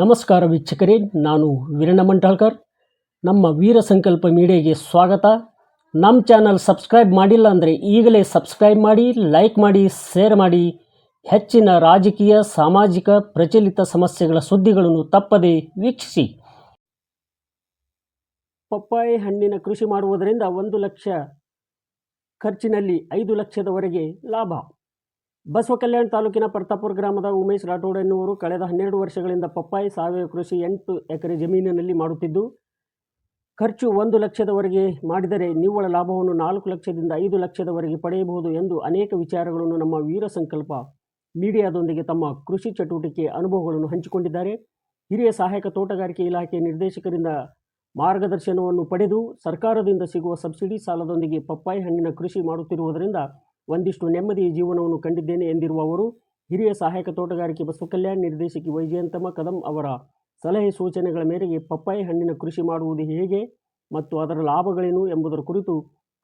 ನಮಸ್ಕಾರ ವೀಕ್ಷಕರೇ, ನಾನು ವೀರಣ್ಣ ಮಂಟಾಳ್ಕರ್. ನಮ್ಮ ವೀರ ಸಂಕಲ್ಪ ಮೀಡಿಯಾಗೆ ಸ್ವಾಗತ. ನಮ್ಮ ಚಾನಲ್ ಸಬ್ಸ್ಕ್ರೈಬ್ ಮಾಡಿಲ್ಲ ಅಂದರೆ ಈಗಲೇ ಸಬ್ಸ್ಕ್ರೈಬ್ ಮಾಡಿ, ಲೈಕ್ ಮಾಡಿ, ಶೇರ್ ಮಾಡಿ. ಹೆಚ್ಚಿನ ರಾಜಕೀಯ, ಸಾಮಾಜಿಕ, ಪ್ರಚಲಿತ ಸಮಸ್ಯೆಗಳ ಸುದ್ದಿಗಳನ್ನು ತಪ್ಪದೇ ವೀಕ್ಷಿಸಿ. ಪಪ್ಪಾಯಿ ಹಣ್ಣಿನ ಕೃಷಿ ಮಾಡುವುದರಿಂದ ಒಂದು ಲಕ್ಷ ಖರ್ಚಿನಲ್ಲಿ ಐದು ಲಕ್ಷದವರೆಗೆ ಲಾಭ. ಬಸವ ಕಲ್ಯಾಣ ತಾಲೂಕಿನ ಪ್ರತಾಪುರ ಗ್ರಾಮದ ಉಮೇಶ್ ರಾಠೋಡ್ ಎನ್ನುವರು ಕಳೆದ ಹನ್ನೆರಡು ವರ್ಷಗಳಿಂದ ಪಪ್ಪಾಯಿ ಸಾವಯವ ಕೃಷಿ ಎಂಟು ಎಕರೆ ಜಮೀನಿನಲ್ಲಿ ಮಾಡುತ್ತಿದ್ದು, ಖರ್ಚು ಒಂದು ಲಕ್ಷದವರೆಗೆ ಮಾಡಿದರೆ ನಿವ್ವಳ ಲಾಭವನ್ನು ನಾಲ್ಕು ಲಕ್ಷದಿಂದ ಐದು ಲಕ್ಷದವರೆಗೆ ಪಡೆಯಬಹುದು ಎಂದು ಅನೇಕ ವಿಚಾರಗಳನ್ನು ನಮ್ಮ ವೀರ ಸಂಕಲ್ಪ ಮೀಡಿಯಾದೊಂದಿಗೆ ತಮ್ಮ ಕೃಷಿ ಚಟುವಟಿಕೆ ಅನುಭವಗಳನ್ನು ಹಂಚಿಕೊಂಡಿದ್ದಾರೆ. ಹಿರಿಯ ಸಹಾಯಕ ತೋಟಗಾರಿಕೆ ಇಲಾಖೆ ನಿರ್ದೇಶಕರಿಂದ ಮಾರ್ಗದರ್ಶನವನ್ನು ಪಡೆದು ಸರ್ಕಾರದಿಂದ ಸಿಗುವ ಸಬ್ಸಿಡಿ ಸಾಲದೊಂದಿಗೆ ಪಪ್ಪಾಯಿ ಹಣ್ಣಿನ ಕೃಷಿ ಮಾಡುತ್ತಿರುವುದರಿಂದ ಒಂದಿಷ್ಟು ನೆಮ್ಮದಿಯ ಜೀವನವನ್ನು ಕಂಡಿದ್ದೇನೆ ಎಂದಿರುವ ಅವರು ಹಿರಿಯ ಸಹಾಯಕ ತೋಟಗಾರಿಕೆ ಬಸವ ಕಲ್ಯಾಣ ನಿರ್ದೇಶಕಿ ವೈಜಯಂತಮ್ಮ ಕದಂ ಅವರ ಸಲಹೆ ಸೂಚನೆಗಳ ಮೇರೆಗೆ ಪಪ್ಪಾಯಿ ಹಣ್ಣಿನ ಕೃಷಿ ಮಾಡುವುದು ಹೇಗೆ ಮತ್ತು ಅದರ ಲಾಭಗಳೇನು ಎಂಬುದರ ಕುರಿತು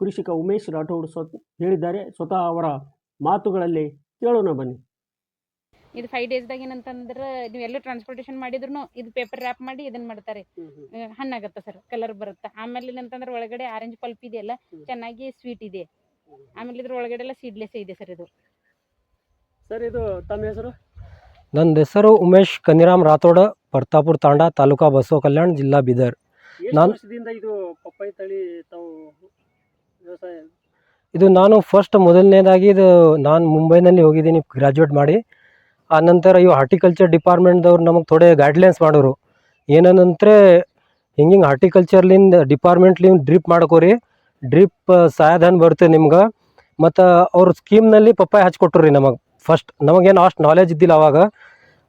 ಕೃಷಿಕ ಉಮೇಶ್ ರಾಠೋಡ್ ಸ್ವ ಹೇಳಿದ್ದಾರೆ. ಸ್ವತಃ ಅವರ ಮಾತುಗಳಲ್ಲಿ ಕೇಳೋಣ ಬನ್ನಿ. ಇದು ಫೈವ್ ಡೇಸ್ದಾಗ ಏನಂತಂದ್ರೆ ನೀವು ಎಲ್ಲೂ ಟ್ರಾನ್ಸ್ಪೋರ್ಟೇಷನ್ ಮಾಡಿದ್ರು ಇದು ಪೇಪರ್ ರ್ಯಾಪ್ ಮಾಡಿ ಇದನ್ನ ಮಾಡ್ತಾರೆ. ಹಣ್ಣಾಗತ್ತ ಹಣ್ಣಾಗತ್ತೆ ಸರ್ ಕಲರ್ ಬರುತ್ತೆ. ಆಮೇಲೆ ಏನಂತಂದ್ರೆ ಒಳಗಡೆ ಆರೆಂಜ್ ಪಲ್ಪ್ ಇದೆಯಲ್ಲ ಚೆನ್ನಾಗಿ ಸ್ವೀಟ್ ಇದೆ. ಆಮೇಲೆ ಇದ್ರ ಒಳಗಡೆ ಎಲ್ಲ ಸೀಡ್ಲೆಸ್ ಇದೆ ಸರ್ ಇದು. ಸರ್ ಇದು ತಮ್ಮ ಹೆಸರು? ನನ್ನ ಹೆಸರು ಉಮೇಶ್ ಕನಿರಾಮ್ ರಾಥೋಡ ಪರ್ತಾಪುರ ತಾಂಡ ತಾಲೂಕಾ ಬಸವ ಕಲ್ಯಾಣ ಜಿಲ್ಲಾ ಬೀದರ್. ನಾನು ನಾನ್- ವರ್ಷದಿಂದ ಇದು ಪಪ್ಪಾಯಿ ತಳಿ ತಾವು ವ್ಯವಸಾಯ? ಇದು ನಾನು ಫಸ್ಟ್ ಮೊದಲನೇದಾಗಿ ಇದು ನಾನು ಮುಂಬೈನಲ್ಲಿ ಹೋಗಿದ್ದೀನಿ ಗ್ರ್ಯಾಜುಯೇಟ್ ಮಾಡಿ. ಆ ನಂತರ ಇವು ಹಾರ್ಟಿಕಲ್ಚರ್ ಡಿಪಾರ್ಟ್ಮೆಂಟ್ದವ್ರು ನಮಗೆ ಥೋಡೆ ಗೈಡ್ಲೈನ್ಸ್ ಮಾಡೋರು. ಏನಂದ್ರೆ ಹಿಂಗಿಂಗೆ ಹಾರ್ಟಿಕಲ್ಚರ್ಲಿಂದ ಡಿಪಾರ್ಟ್ಮೆಂಟ್ಲಿಂದ ಡ್ರಿಪ್ ಮಾಡ್ಕೋರಿ. ಡ್ರಿಪ್ ಸಹಾಯಧನ ಬರುತ್ತೆ ನಿಮ್ಗೆ. ಮತ್ತು ಅವ್ರ ಸ್ಕೀಮ್ನಲ್ಲಿ ಪಪ್ಪಾಯಿ ಹಚ್ಕೊಟ್ರು ರೀ ನಮಗೆ. ಫಸ್ಟ್ ನಮಗೇನು ಅಷ್ಟು ನಾಲೆಜ್ ಇದ್ದಿಲ್ಲ ಅವಾಗ.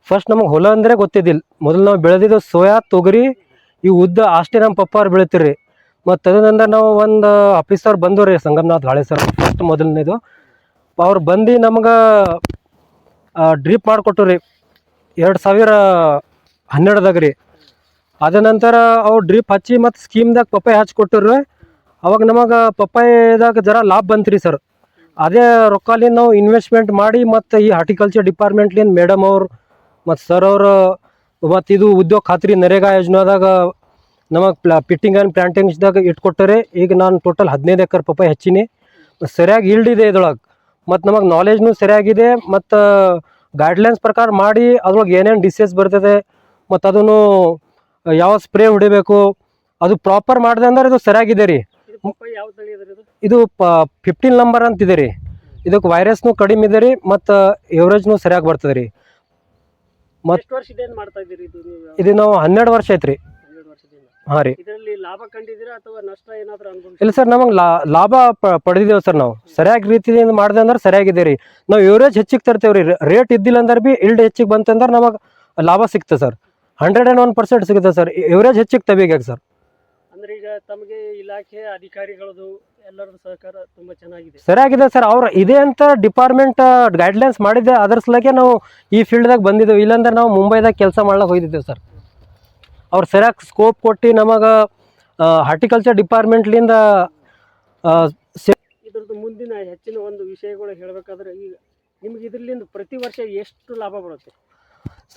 ಫಸ್ಟ್ ನಮಗೆ ಹೊಲ ಅಂದರೆ ಗೊತ್ತಿದ್ದಿಲ್ಲ ಮೊದಲು ನಾವು ಬೆಳೆದಿದ್ದು ಸೋಯಾ, ತೊಗರಿ, ಈ ಉದ್ದ ಅಷ್ಟೇ ನಮ್ಮ ಪಪ್ಪಾರು ಬೆಳಿತೀರಿ ಮತ್ತು ತದನಂತರ ನಾವು ಒಂದು ಆಫೀಸರ್ ಬಂದು ರೀ ಸಂಗಮನಾಥ್ ಹಾಳೆ ಸರ್ ಫಸ್ಟ್ ಮೊದಲನೇದು. ಅವ್ರು ಬಂದು ನಮ್ಗೆ ಡ್ರಿಪ್ ಮಾಡಿಕೊಟ್ರು ರೀ. ಎರಡು ಸಾವಿರ ಹನ್ನೆರಡದಾಗ ರೀ. ಅದ ನಂತರ ಅವ್ರು ಡ್ರಿಪ್ ಹಚ್ಚಿ ಮತ್ತು ಸ್ಕೀಮ್ದಾಗ ಪಪ್ಪಾಯಿ ಹಚ್ಕೊಟ್ರು. ಅವಾಗ ನಮಗೆ ಪಪ್ಪಾಯದಾಗ ಜರ ಲಾಭ ಬಂತ್ರಿ ಸರ್ ಅದೇ ರೊಕ್ಕಲಿಂದ ನಾವು ಇನ್ವೆಸ್ಟ್ಮೆಂಟ್ ಮಾಡಿ ಮತ್ತು ಈ ಹಾರ್ಟಿಕಲ್ಚರ್ ಡಿಪಾರ್ಟ್ಮೆಂಟ್ಲಿಂದ ಮೇಡಮ್ ಅವ್ರು ಮತ್ತು ಸರ್ ಅವರು ಮತ್ತು ಇದು ಉದ್ಯೋಗ ಖಾತ್ರಿ ನರೇಗಾ ಯೋಜನಾದಾಗ ನಮಗೆ ಪ್ಲಾ ಪಿಟ್ಟಿಂಗ್ ಆ್ಯಂಡ್ ಪ್ಲಾಂಟಿಂಗ್ಸ್ದಾಗ ಇಟ್ಕೊಟ್ಟರೆ ಈಗ ನಾನು ಟೋಟಲ್ ಹದಿನೈದು ಎಕರೆ ಪಪ್ಪಾಯಿ ಹೆಚ್ಚಿನಿ. ಸರಿಯಾಗಿ ಇಲ್ಡ್ ಇದೆ ಇದ್ರೊಳಗೆ. ಮತ್ತು ನಮಗೆ ನಾಲೆಜ್ನು ಸರಿಯಾಗಿದೆ ಮತ್ತು ಗೈಡ್ಲೈನ್ಸ್ ಪ್ರಕಾರ ಮಾಡಿ ಅದ್ರೊಳಗೆ ಏನೇನು ಡಿಸೀಸ್ ಬರ್ತದೆ, ಮತ್ತು ಅದನ್ನು ಯಾವ ಸ್ಪ್ರೇ ಹೊಡಿಬೇಕು, ಅದು ಪ್ರಾಪರ್ ಮಾಡಿದೆ ಅಂದ್ರೆ ಇದು ಸರಿಯಾಗಿದೆ ರೀ. ಪಪ್ಪಾಯಿ ಯಾವ ತಳಿ ಅದ ಇದು? ಇದು ಫಿಫ್ಟೀನ್ ನಂಬರ್ ಅಂತಿದೆ ರೀ. ಇದಕ್ಕೆ ವೈರಸ್ನು ಕಡಿಮೆ ಇದೆ ರೀ ಮತ್ತು ಎವರೇಜ್ನು ಸರಿಯಾಗಿ ಬರ್ತದೆ ರೀ. ಎಷ್ಟು ವರ್ಷದಿಂದ ಮಾಡ್ತಾ ಇದ್ದೀರಿ ಇದು ನೀವು? ಇದು ನಾವು ಹನ್ನೆರಡು ವರ್ಷ ಐತ್ರಿ. ಹನ್ನೆರಡು ವರ್ಷದಿಂದ ಹಾಂ ರೀ. ಇದರಲ್ಲಿ ಲಾಭ ಕಂಡಿದ್ದೀರಾ ಅಥವಾ ನಷ್ಟ ಏನಾದರೂ ಅನುಭವಿಸಿ ಇಲ್ಲ ಸರ್ ನಮಗೆ ಲಾಭ ಪಡೆದಿದ್ದೇವೆ ಸರ್ ನಾವು. ಸರಿಯಾಗಿ ರೀತಿಯಿಂದ ಮಾಡಿದೆ ಅಂದ್ರೆ ಸರಿಯಾಗಿದೆ ರೀ. ನಾವು ಎವರೇಜ್ ಹೆಚ್ಚಿಗೆ ತರ್ತೇವೆ ರೀ ರೇಟ್ ಇದ್ದಿಲ್ಲ ಅಂದ್ರೆ ಬಿ ಇಲ್ಡ್ ಹೆಚ್ಚಿಗೆ ಬಂತಂದ್ರೆ ನಮಗೆ ಲಾಭ ಸಿಗ್ತದೆ sir. Hundred and one percent ಸಿಗುತ್ತೆ ಸರ್. ಎವರೇಜ್ ಹೆಚ್ಚಿಗೆ ತಬೇಗ ಸರ್? ಅಂದ್ರೆ ಈಗ ತಮಗೆ ಇಲಾಖೆ ಅಧಿಕಾರಿಗಳದು ಎಲ್ಲರದ್ದು ಸಹಕಾರ ತುಂಬಾ ಚೆನ್ನಾಗಿದೆ. ಸರಿಯಾಗಿದೆ ಸರ್. ಅವ್ರ ಇದೆ ಅಂತ ಡಿಪಾರ್ಟ್ಮೆಂಟ್ ಗೈಡ್ಲೈನ್ಸ್ ಮಾಡಿದ್ದೆ. ಅದ್ರ ಸಲಕ್ಕೆ ನಾವು ಈ ಫೀಲ್ಡ್ದಾಗ ಬಂದಿದ್ದೇವೆ. ಇಲ್ಲಾಂದ್ರೆ ನಾವು ಮುಂಬೈದಾಗ ಕೆಲಸ ಮಾಡ್ಲಕ್ಕೆ ಹೋಗಿದ್ದೇವೆ ಸರ್. ಅವ್ರು ಸರಿಯಾಗಿ ಸ್ಕೋಪ್ ಕೊಟ್ಟು ನಮಗೆ ಹಾರ್ಟಿಕಲ್ಚರ್ ಡಿಪಾರ್ಟ್ಮೆಂಟ್ಲಿಂದ ಇದ್ರದ್ದು ಮುಂದಿನ ಹೆಚ್ಚಿನ ಒಂದು ವಿಷಯಗಳು ಹೇಳಬೇಕಾದ್ರೆ ಈಗ ನಿಮ್ಗೆ ಇದ್ರಲ್ಲಿಂದ ಪ್ರತಿ ವರ್ಷ ಎಷ್ಟು ಲಾಭ ಬರುತ್ತೆ?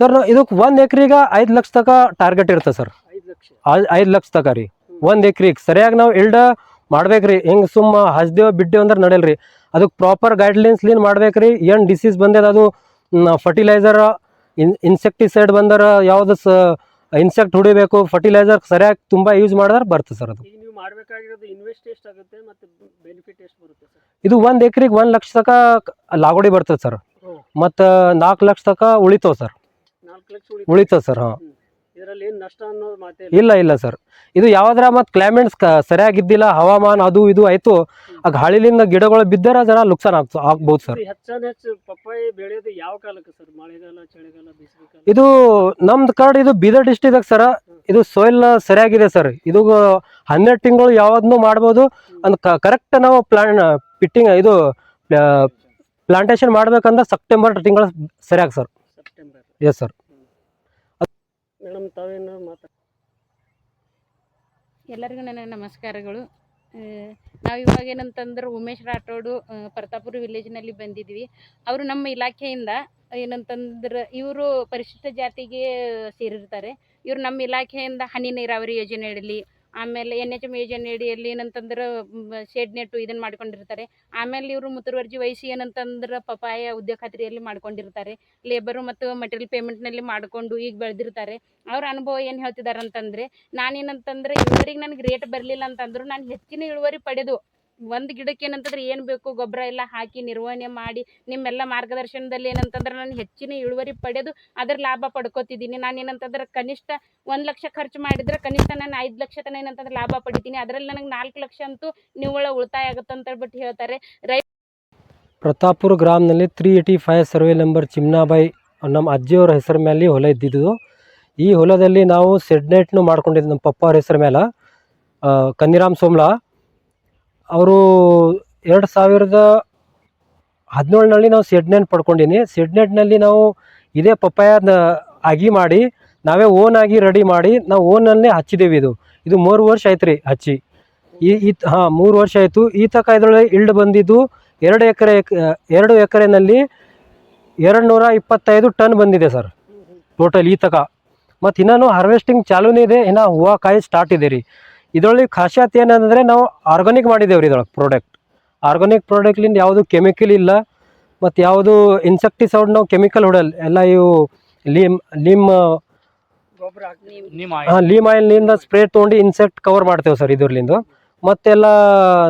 ಸರ್ ಇದಕ್ಕೆ ಒಂದು ಎಕ್ರಿಗೆ ಐದು ಲಕ್ಷ ತನಕ ಟಾರ್ಗೆಟ್ ಇರ್ತದೆ ಸರ್. ಐದು ಲಕ್ಷ. ಐದು ಲಕ್ಷ ತಕ ರೀ. ಒಂದು ಎಕ್ರಿಗೆ ಸರಿಯಾಗಿ ನಾವು ಇಲ್ಡ ಮಾಡ್ಬೇಕ್ರಿ. ಹಿಂಗೆ ಸುಮ್ಮ ಹಸ್ದೇವ್ ಬಿಡ್ಡೇವ್ ಅಂದ್ರೆ ನಡೆಯಲ್ರಿ. ಅದಕ್ಕೆ ಪ್ರಾಪರ್ ಗೈಡ್ಲೈನ್ಸ್ ಲೀನ್ ಮಾಡ್ಬೇಕ್ರಿ. ಏನು ಡಿಸೀಸ್ ಬಂದದ ಅದು ಫರ್ಟಿಲೈಸರ್ ಇನ್ ಇನ್ಸೆಕ್ಟಿಸೈಡ್ ಬಂದರ ಯಾವ್ದು ಸ ಇನ್ಸೆಕ್ಟ್ ಹೊಡಿಬೇಕು ಫರ್ಟಿಲೈಸರ್ ಸರಿಯಾಗಿ ತುಂಬ ಯೂಸ್ ಮಾಡಿದ್ರೆ ಬರ್ತದೆ ಸರ್ ಅದು. ಇದು ಒಂದು ಎಕ್ರಿಗೆ ಒಂದು ಲಕ್ಷ ತಕ ಲಾಗೋಡಿ ಬರ್ತದೆ ಸರ್. ಮತ್ತು ನಾಲ್ಕು ಲಕ್ಷ ತಕ ಉಳಿತಾವ ಸರ್. ಉಳಿತಾವ. ಸರ್ ಹಾಂ. ಇಲ್ಲ ಇಲ್ಲ ಸರ್. ಇದು ಯಾವ್ದ್ರ ಮತ್ತು ಕ್ಲೈಮೇಟ್ಸ್ ಸರಿಯಾಗಿದ್ದಿಲ್ಲ ಹವಾಮಾನ ಅದು ಇದು ಆಯ್ತು. ಆ ಗಾಳಿಲಿಂದ ಗಿಡಗಳು ಬಿದ್ದರೆ ಜರ ನುಕ್ಸಾನ್ ಆಗ್ಬಹುದು ಆಗ್ಬೋದು ಸರ್. ಇದು ಹೆಚ್ಚು ಪಪ್ಪಾಯಿ ಬೆಳೆಯೋದು ಯಾವ ಕಾಲಕ್ಕೆ ಸರ್? ಮಳೆಗಾಲ ಚಳಿಗಾಲ ಬೇಸಿಗೆಕಾಲ? ಇದು ನಮ್ದು ಕಾರ್ಡ್ ಇದು ಬೀದರ್ ಡಿಸ್ಟಿಕ್ ಸರ್ ಇದು ಸೋಯಿಲ್ ಸರಿಯಾಗಿದೆ ಸರ್. ಇದು ಹನ್ನೆರಡು ತಿಂಗಳು ಯಾವ್ದನ್ನು ಮಾಡ್ಬೋದು. ಅಂದ್ ಕರೆಕ್ಟ್ ನಾವು ಪ್ಲಾನ್ ಪಿಟ್ಟಿಂಗ್ ಇದು ಪ್ಲಾಂಟೇಶನ್ ಮಾಡ್ಬೇಕಂದ್ರೆ ಸೆಪ್ಟೆಂಬರ್ ತಿಂಗಳು ಸರಿಯಾಗಿ sir. September yes sir madam ತಾವೇನು ಮಾತಾಡ ಎಲ್ಲರಿಗೂ ನನ್ನ ನಮಸ್ಕಾರಗಳು. ನಾವು ಇವಾಗ ಏನಂತಂದ್ರೆ ಉಮೇಶ್ ರಾಠೋಡು ಪರ್ತಾಪುರ ಪ್ರತಾಪುರ ವಿಲೇಜ್ನಲ್ಲಿ ಬಂದಿದ್ವಿ. ಅವರು ನಮ್ಮ ಇಲಾಖೆಯಿಂದ ಏನಂತಂದ್ರೆ ಇವರು ಪರಿಶಿಷ್ಟ ಜಾತಿಗೆ ಸೇರಿರ್ತಾರೆ. ಇವರು ನಮ್ಮ ಇಲಾಖೆಯಿಂದ ಹನಿ ನೀರಾವರಿ ಯೋಜನೆ ಅಡಿಲಿ ಆಮೇಲೆ ಎನ್ ಎಚ್ ಎಂ ಯೋಜನೆ ಅಡಿಯಲ್ಲಿ ಏನಂತಂದ್ರೆ ಶೆಡ್ ನೆಟ್ಟು ಇದನ್ನು ಮಾಡ್ಕೊಂಡಿರ್ತಾರೆ. ಆಮೇಲೆ ಇವರು ಮುತುವರ್ಜಿ ವಹಿಸಿ ಏನಂತಂದ್ರೆ ಪಪಾಯ ಉದ್ಯೋಗ ಖಾತ್ರಿಯಲ್ಲಿ ಮಾಡ್ಕೊಂಡಿರ್ತಾರೆ. ಲೇಬರು ಮತ್ತು ಮಟೀರಿಯಲ್ ಪೇಮೆಂಟ್ನಲ್ಲಿ ಮಾಡಿಕೊಂಡು ಈಗ ಬೆಳೆದಿರ್ತಾರೆ. ಅವ್ರ ಅನುಭವ ಏನು ಹೇಳ್ತಿದ್ದಾರೆ ಅಂತಂದರೆ ನಾನೇನಂತಂದ್ರೆ ಇವರಿಗೆ ನನಗೆ ರೇಟ್ ಬರಲಿಲ್ಲ ಅಂತಂದ್ರು ನಾನು ಹೆಚ್ಚಿನ ಇಳುವರಿ ಪಡೆದು ಒಂದು ಗಿಡಕ್ಕೆ ಏನಂತಂದ್ರೆ ಏನು ಬೇಕು ಗೊಬ್ಬರ ಎಲ್ಲ ಹಾಕಿ ನಿರ್ವಹಣೆ ಮಾಡಿ ನಿಮ್ಮೆಲ್ಲ ಮಾರ್ಗದರ್ಶನದಲ್ಲಿ ಏನಂತಂದ್ರೆ ನಾನು ಹೆಚ್ಚಿನ ಇಳುವರಿ ಪಡೆದು ಅದ್ರ ಲಾಭ ಪಡ್ಕೋತಿದ್ದೀನಿ. ನಾನು ಏನಂತಂದ್ರೆ ಕನಿಷ್ಠ ಒಂದು ಲಕ್ಷ ಖರ್ಚು ಮಾಡಿದ್ರೆ ಕನಿಷ್ಠ ನಾನು ಐದು ಲಕ್ಷ ತನಕ ಏನಂತಂದ್ರೆ ಲಾಭ ಪಡಿತೀನಿ. ಅದರಲ್ಲಿ ನನಗೆ ನಾಲ್ಕು ಲಕ್ಷ ಅಂತೂ ನಿವ್ವಳ ಉಳಿತಾಯ ಆಗುತ್ತೆ ಅಂತ ಹೇಳ್ಬಿಟ್ಟು ಹೇಳ್ತಾರೆ. ಪ್ರತಾಪುರ ಗ್ರಾಮದಲ್ಲಿ three eighty five survey number Chimnabai ನಮ್ಮ ಅಜ್ಜಿಯವ್ರ ಹೆಸರು ಮೇಲೆ ಹೊಲ ಇದ್ದಿದ್ದು. ಈ ಹೊಲದಲ್ಲಿ ನಾವು ಸೆಡ್ನೆಟ್ನು ಮಾಡ್ಕೊಂಡಿದ್ದು ನಮ್ಮ ಪಪ್ಪ ಅವ್ರ ಹೆಸರು ಮೇಲೆ ಕನ್ನಿರಾಮ್ ಸೋಮ್ಲಾ. ಅವರು ಎರಡು ಸಾವಿರದ ಹದಿನೇಳನಲ್ಲಿ ನಾವು ಸೆಡ್ನೆಟ್ ಪಡ್ಕೊಂಡಿನಿ. ಸಿಡ್ನೆಟ್ನಲ್ಲಿ ನಾವು ಇದೇ ಪಪ್ಪಾಯ ಅಗಿ ಮಾಡಿ, ನಾವೇ ಓನ್ ಆಗಿ ರೆಡಿ ಮಾಡಿ, ನಾವು ಓನಲ್ಲೇ ಹಚ್ಚಿದ್ದೇವೆ ಇದು. ಇದು ಮೂರು ವರ್ಷ ಆಯ್ತು ರೀ ಹಚ್ಚಿ. ಈ ಈ, ಹಾಂ, ಮೂರು ವರ್ಷ ಆಯಿತು. ಈ ತಕ ಇಲ್ಡ್ ಬಂದಿದ್ದು ಎರಡು ಎಕರೆ, ಎರಡು ಎಕರೆನಲ್ಲಿ ಎರಡು ನೂರ ಇಪ್ಪತ್ತೈದು ಟನ್ ಬಂದಿದೆ ಸರ್. ಟೋಟಲ್ ಈ ತಕ ಮತ್ತು ಇನ್ನೂ ಹಾರ್ವೆಸ್ಟಿಂಗ್ ಚಾಲೂನೇ ಇದೆ. ಇನ್ನು ಹೂವು ಕಾಯಿ ಸ್ಟಾರ್ಟ್ ಇದೆ ರೀ. ಇದರೊಳಗೆ ಖಾಸಿಯತ್ ಏನಂದರೆ ನಾವು ಆರ್ಗಾನಿಕ್ ಮಾಡಿದ್ದೇವೆ ರೀ ಇದ್ರೊಳಗೆ ಪ್ರಾಡಕ್ಟ್ ಆರ್ಗಾನಿಕ್ ಪ್ರಾಡಕ್ಟ್ಲಿಂದ ಯಾವುದು ಕೆಮಿಕಲ್ ಇಲ್ಲ ಮತ್ತು ಯಾವುದು ಇನ್ಸೆಕ್ಟಿಸೈಡ್ ನಾವು ಕೆಮಿಕಲ್ ಹೊಡಲ್ಲ ಎಲ್ಲ ಇವು ಲೀಮ್ ಲೀಮ್ ಹಾಂ ಲೀಮ್ ಆಯಿಲ್ನಿಂದ ಸ್ಪ್ರೇ ತೊಗೊಂಡು ಇನ್ಸೆಕ್ಟ್ ಕವರ್ ಮಾಡ್ತೇವೆ ಸರ್ ಇದ್ರಲಿಂದ ಮತ್ತೆಲ್ಲ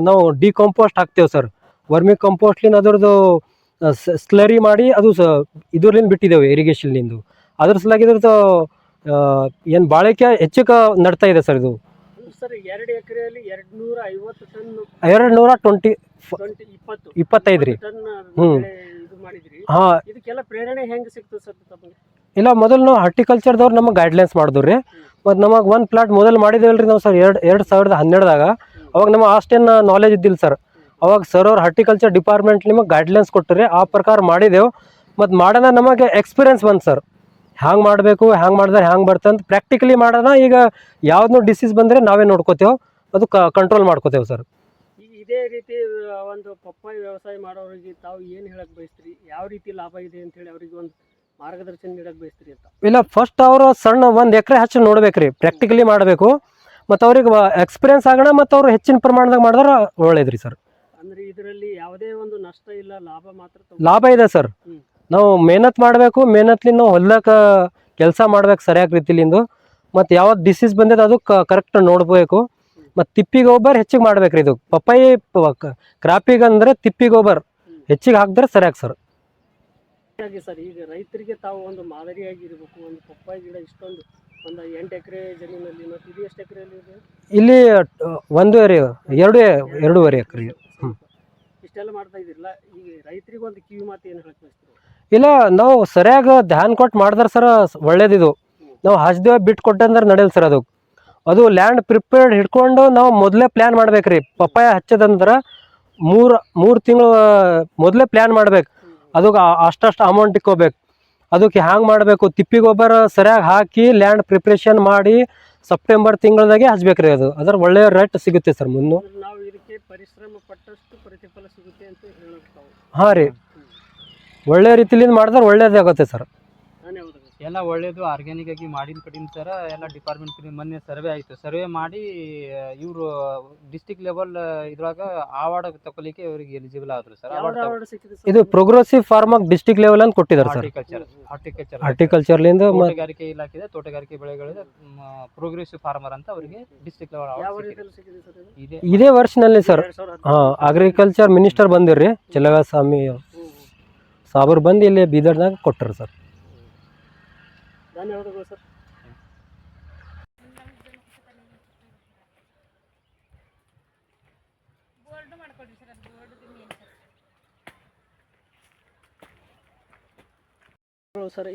ನಾವು ಡಿಕಾಂಪೋಸ್ಟ್ ಹಾಕ್ತೇವೆ ಸರ್ ವರ್ಮಿ ಕಂಪೋಸ್ಟ್ಲಿಂದ ಅದ್ರದ್ದು ಸ್ಲರಿ ಮಾಡಿ ಅದು ಸ ಬಿಟ್ಟಿದೇವೆ ಬಿಟ್ಟಿದ್ದೇವೆ ಇರಿಗೇಷನ್ಲಿಂದು ಅದ್ರ ಸಲಾಗಿ ಇದ್ರದ್ದು ಏನು ಬಾಳಿಕೆ ಹೆಚ್ಚಿಗೆ ನಡ್ತಾ ಇದೆ ಸರ್ ಇದು. ಸರ್ ಎರಡು ಎಕರೆಯಲ್ಲಿ ಎರಡು ನೂರ ಐವತ್ತು ಟನ್ ಎರಡು ನೂರ ಟ್ವೆಂಟಿ ಟ್ವೆಂಟಿ ಇಪ್ಪತ್ತು ಇಪ್ಪತ್ತೈದು ರೀ. ಟನ್ ಹ್ಮ್. ಇದು ಮಾಡಿದ್ರಿ. ಹಾಂ. ಇದಕ್ಕೆಲ್ಲ ಪ್ರೇರಣೆ ಹೆಂಗೆ ಸಿಕ್ತು ಸರ್ ತಮಗೆ? ಇಲ್ಲ ಮೊದಲು ನಾವು ಹಾರ್ಟಿಕಲ್ಚರ್ದವ್ರು ನಮಗೆ ಗೈಡ್ಲೈನ್ಸ್ ಮಾಡಿದ್ರು ರೀ ಮತ್ತು ನಮಗೆ ಒಂದು ಪ್ಲಾಟ್ ಮೊದಲು ಮಾಡಿದೇವಲ್ರಿ ರೀ ನಾವು ಸರ್ ಎರಡು ಎರಡು ಸಾವಿರದ ಹನ್ನೆರಡದಾಗ. ಅವಾಗ ನಮಗೆ ಅಷ್ಟೇನು ನಾಲೆಜ್ ಇದ್ದಿಲ್ಲ ಸರ್. ಅವಾಗ ಸರ್ ಅವ್ರು ಹಾರ್ಟಿಕಲ್ಚರ್ ಡಿಪಾರ್ಟ್ಮೆಂಟ್ ನಿಮಗೆ ಗೈಡ್ಲೈನ್ಸ್ ಕೊಟ್ಟರೆ ಆ ಪ್ರಕಾರ ಮಾಡಿದೆವು. ಮತ್ತು ಮಾಡೋಣ ನಮಗೆ ಎಕ್ಸ್ಪೀರಿಯನ್ಸ್ ಬಂತು ಸರ್. ಹ್ಯಾಂಗೆ ಮಾಡಬೇಕು ಹ್ಯಾಂಗೆ ಮಾಡಿದ್ರೆ ಹ್ಯಾಂಗೆ ಬರ್ತಂತ ಪ್ರಾಕ್ಟಿಕಲಿ ಮಾಡೋಣ ಈಗ ಯಾವ್ದು ಡಿಸೀಸ್ ಬಂದರೆ ನಾವೇ ನೋಡ್ಕೋತೇವೆ. ಅದು ಕಂಟ್ರೋಲ್ ಮಾಡ್ಕೋತೇವೆ ಸರ್ ಇದೇ ರೀತಿ ಒಂದು ಪಪ್ಪಾಯಿ ವ್ಯವಸಾಯ ಮಾಡೋರಿಗೆ ತಾವು ಏನು ಹೇಳಕ್ಕೆ ಬಯಸ್ತೀರಿ? ಯಾವ ರೀತಿ ಲಾಭ ಇದೆ ಅಂತ ಹೇಳಿ ಅವ್ರಿಗೆ ಒಂದು ಮಾರ್ಗದರ್ಶನ ನೀಡಕ್ಕೆ ಬಯಸ್ತೀರಿ ಅಂತ. ಇಲ್ಲ ಫಸ್ಟ್ ಅವರು ಸಣ್ಣ ಒಂದು ಎಕರೆ ಹಚ್ಚಿ ನೋಡ್ಬೇಕು ರೀ ಪ್ರಾಕ್ಟಿಕಲಿ ಮಾಡಬೇಕು. ಮತ್ತು ಅವ್ರಿಗೆ ಎಕ್ಸ್ಪೀರಿಯನ್ಸ್ ಆಗೋಣ ಮತ್ತು ಅವ್ರು ಹೆಚ್ಚಿನ ಪ್ರಮಾಣದಾಗ ಮಾಡಿದ್ರೆ ಒಳ್ಳೇದು ರೀ ಸರ್ ಅಂದ್ರೆ ಇದರಲ್ಲಿ ಯಾವುದೇ ಒಂದು ನಷ್ಟ ಇಲ್ಲ ಲಾಭ ಮಾತ್ರ ಲಾಭ ಇದೆ ಸರ್. ನಾವು ಮೇಹನತ್ ಮಾಡಬೇಕು ಮೇಹನತ್ಲಿಂದ ನಾವು ಹೊಲ್ದಕ್ಕೆ ಕೆಲಸ ಮಾಡ್ಬೇಕು ಸರಿಯಾಗಿ ರೀತಿಲಿಂದು. ಮತ್ತು ಯಾವತ್ತು ಡಿಸೀಸ್ ಬಂದಿದೆ ಅದು ಕರೆಕ್ಟ್ ನೋಡ್ಬೇಕು. ಮತ್ತು ತಿಪ್ಪಿ ಗೊಬ್ಬರ ಹೆಚ್ಚಿಗೆ ಮಾಡ್ಬೇಕ್ರಿ ಇದು. ಪಪ್ಪಾಯಿ ಕ್ರಾಪಿಗೆ ಅಂದರೆ ತಿಪ್ಪಿ ಗೊಬ್ಬರ. ಹೆಚ್ಚಿಗೆ ಹಾಕಿದ್ರೆ ಸರಿಯಾಗಿ ಸರ್. ಹಾಗಾಗಿ ಸರ್ ಈಗ ರೈತರಿಗೆ ತಾವು ಒಂದು ಮಾದರಿಯಾಗಿ ಇರಬೇಕು ಒಂದು ಪಪ್ಪಾಯಿ ಗಿಡ ಇಷ್ಟೊಂದು ಒಂದು ಎಂಟು ಎಕರೆ ಜಮೀನಲ್ಲಿ ಮತ್ತು ಇದು ಎಷ್ಟು ಎಕರೆಯಲ್ಲಿ ಇದೆ? ಇಲ್ಲಿ ಒಂದೂವರೆ ಎರಡು ಎರಡೂವರೆ ಎಕರೆ ಹ್ಞೂ ಇಷ್ಟೆಲ್ಲ ಮಾಡ್ತಾ ಇದಿರಲ್ಲ ಈಗ ರೈತರಿಗೆ ಒಂದು ಕಿವಿ ಮಾತು ಏನು ಹೇಳಕ್ ಬಯಸ್ತೀರಿ? ಇಲ್ಲ ನಾವು ಸರಿಯಾಗಿ ಧ್ಯಾನ ಕೊಟ್ಟು ಮಾಡಿದ್ರೆ ಸರ ಒಳ್ಳೇದಿದು. ನಾವು ಹಚ್ದೇವ ಬಿಟ್ಟು ಕೊಟ್ಟಂದ್ರೆ ನಡೆಯಲ್ಲ ಸರ್ ಅದು. ಅದು ಲ್ಯಾಂಡ್ ಪ್ರಿಪೇರ್ಡ್ ಹಿಡ್ಕೊಂಡು ನಾವು ಮೊದಲೇ ಪ್ಲ್ಯಾನ್ ಮಾಡ್ಬೇಕ್ರಿ. ಪಪ್ಪಾಯ ಹಚ್ಚದಂದ್ರೆ ಮೂರು ಮೂರು ತಿಂಗಳು ಮೊದಲೇ ಪ್ಲ್ಯಾನ್ ಮಾಡ್ಬೇಕು. ಅದಕ್ಕೆ ಅಷ್ಟಷ್ಟು ಅಮೌಂಟ್ ಇಕ್ಕೋಬೇಕು. ಅದಕ್ಕೆ ಹ್ಯಾಂಗೆ ಮಾಡಬೇಕು? ತಿಪ್ಪಿ ಗೊಬ್ಬರ ಸರಿಯಾಗಿ ಹಾಕಿ ಲ್ಯಾಂಡ್ ಪ್ರಿಪ್ರೇಷನ್ ಮಾಡಿ ಸೆಪ್ಟೆಂಬರ್ ತಿಂಗಳದಾಗೆ ರೀ ಅದು. ಅದರ ಒಳ್ಳೆಯ ರೇಟ್ ಸಿಗುತ್ತೆ ಸರ್ ಮುನ್ನು. ನಾವು ಇದಕ್ಕೆ ಪರಿಶ್ರಮ ಪಟ್ಟಷ್ಟು ಪ್ರತಿಫಲ ಸಿಗುತ್ತೆ ಅಂತ ಹೇಳಕ್ ತಾವು. ಹಾಂ ರೀ. ಒಳ್ಳೆ ರೀತಿಲಿಂದ ಮಾಡಿದ್ರೆ ಒಳ್ಳೇದಾಗುತ್ತೆ ಸರ್. ಧನ್ಯವಾದಗಳು ಎಲ್ಲ ಒಳ್ಳೇದು ಆರ್ಗ್ಯಾನಿಕ್ ಆಗಿ ಮಾಡಿದ ಕಡೆಯಿಂದ ಸರ ಎಲ್ಲ ಡಿಪಾರ್ಟ್ಮೆಂಟ್ ಕಡೆ ಮೊನ್ನೆ ಸರ್ವೆ ಆಯಿತು. ಸರ್ವೆ ಮಾಡಿ ಇವರು ಡಿಸ್ಟಿಕ್ ಲೆವೆಲ್ ಇದ್ರಾಗ ಅವಾರ್ಡ್ ತಗೊಲಿಕ್ಕೆ ಇವ್ರಿಗೆ ಎಲಿಜಿಬಲ್ ಆದ್ರು ಸರ್. ಅವಾರ್ಡ್? ಇದು ಪ್ರೋಗ್ರೆಸಿವ್ ಫಾರ್ಮಕ್ ಡಿಸ್ಟಿಕ್ ಲೆವೆಲ್ ಅಂತ ಕೊಟ್ಟಿದ್ದಾರೆ ಸರ್. ಹಾರ್ಟಿಕಲ್ಚರ್ ಹಾರ್ಟಿಕಲ್ಚರ್ ಹಾರ್ಟಿಕಲ್ಚರ್ಲಿಂದ ಮತ್ತು ತೋಟಗಾರಿಕೆ ಇಲಾಖೆ ತೋಟಗಾರಿಕೆ ಬೆಳೆಗಳಿದೆ ಪ್ರೋಗ್ರೆಸಿವ್ ಫಾರ್ಮರ್ ಅಂತ ಅವರಿಗೆ ಡಿಸ್ಟಿಕ್ ಲೆವೆಲ್ ಅವಾರ್ಡ್ ಸಿಕ್ಕಿದೆ. ಸರ್ ಇದು? ವರ್ಷನಲ್ಲಿ ಸರ್. ಹಾ ಅಗ್ರಿಕಲ್ಚರ್ ಮಿನಿಸ್ಟರ್ ಬಂದಿರ್ರಿ ಸ್ವಾಮಿ ಸಾಬರ್ ಬಂದು ಇಲ್ಲಿ ಬೀದರ್ದಾಗ ಕೊಟ್ಟರು ಸರ್. ಧನ್ಯವಾದಗಳು ಸರ್.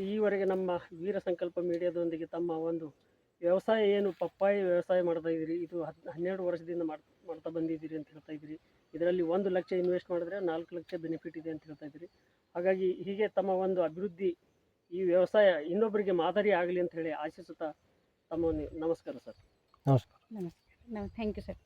ಈವರೆಗೆ ನಮ್ಮ ವೀರ ಸಂಕಲ್ಪ ಮೀಡಿಯಾದೊಂದಿಗೆ ತಮ್ಮ ಒಂದು ವ್ಯವಸಾಯ ಏನು ಪಪ್ಪಾಯಿ ವ್ಯವಸಾಯ ಮಾಡ್ತಾ ಇದ್ದೀರಿ ಇದು ಹದ್ ಹನ್ನೆರಡು ವರ್ಷದಿಂದ ಮಾಡ್ತಾ ಮಾಡ್ತಾ ಬಂದಿದ್ದೀರಿ ಅಂತ ಹೇಳ್ತಾ ಇದ್ದೀರಿ. ಇದರಲ್ಲಿ ಒಂದು ಲಕ್ಷ ಇನ್ವೆಸ್ಟ್ ಮಾಡಿದ್ರೆ ನಾಲ್ಕು ಲಕ್ಷ ಬೆನಿಫಿಟ್ ಇದೆ ಅಂತ ಹೇಳ್ತಾ ಇದ್ದೀರಿ. ಹಾಗಾಗಿ ಹೀಗೆ ತಮ್ಮ ಒಂದು ಅಭಿವೃದ್ಧಿ ಈ ವ್ಯವಸಾಯ ಇನ್ನೊಬ್ಬರಿಗೆ ಮಾದರಿ ಆಗಲಿ ಅಂತ ಹೇಳಿ ಆಶಿಸುತ್ತಾ ತಮ್ಮ ನಮಸ್ಕಾರ ಸರ್. ನಮಸ್ಕಾರ. ನಮಸ್ತೆ. Thank you sir